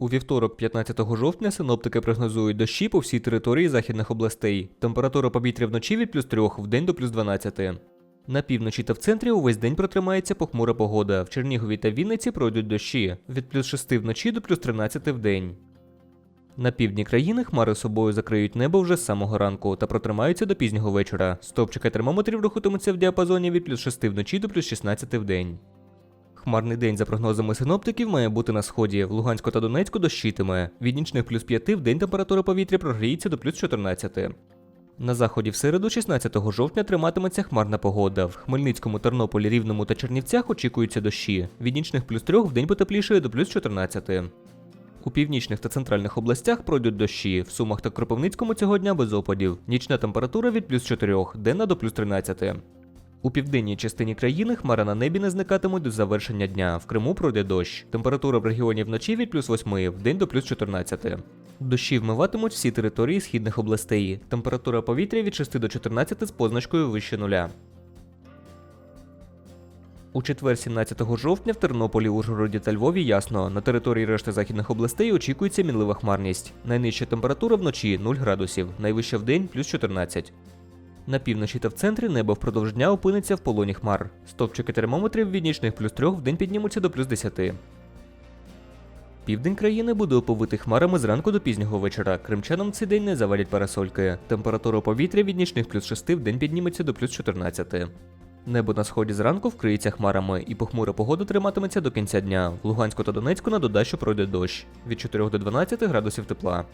У вівторок, 15 жовтня, синоптики прогнозують дощі по всій території західних областей. Температура повітря вночі від плюс 3, вдень до плюс 12. На півночі та в центрі увесь день протримається похмура погода. В Чернігові та Вінниці пройдуть дощі від плюс 6 вночі до плюс 13 вдень. На півдні країни хмари собою закриють небо вже з самого ранку та протримаються до пізнього вечора. Стопчики термометрів рухатимуться в діапазоні від плюс 6 вночі до плюс 16 вдень. Хмарний день, за прогнозами синоптиків, має бути на сході. В Луганську та Донецьку дощитиме. Від нічних плюс 5 в день температура повітря прогріється до плюс 14. На заході в середу, 16 жовтня, триматиметься хмарна погода. В Хмельницькому, Тернополі, Рівному та Чернівцях очікуються дощі. Від нічних плюс 3 в день потеплішає до плюс 14. У північних та центральних областях пройдуть дощі. В Сумах та Кропивницькому цього дня без опадів. Нічна температура від плюс 4, денна до плюс 13. У південній частині країни хмара на небі не зникатимуть до завершення дня. В Криму пройде дощ. Температура в регіоні вночі від плюс 8, в день до плюс 14. Дощі вмиватимуть всі території східних областей. Температура повітря від 6 до 14 з позначкою вище нуля. У четвер, 17 жовтня, в Тернополі, Ужгороді та Львові ясно. На території решти західних областей очікується мінлива хмарність. Найнижча температура вночі 0 градусів, найвища вдень плюс 14. На півночі та в центрі небо впродовж дня опиниться в полоні хмар. Стопчики термометрів від нічних плюс 3 в день піднімуться до плюс 10. Південь країни буде оповитий хмарами зранку до пізнього вечора. Кримчанам цей день не завалять парасольки. Температура повітря від нічних плюс 6 в день підніметься до плюс 14. Небо на сході зранку вкриється хмарами, і похмура погода триматиметься до кінця дня. В Луганську та Донецьку на додачу пройде дощ від 4 до 12 градусів тепла.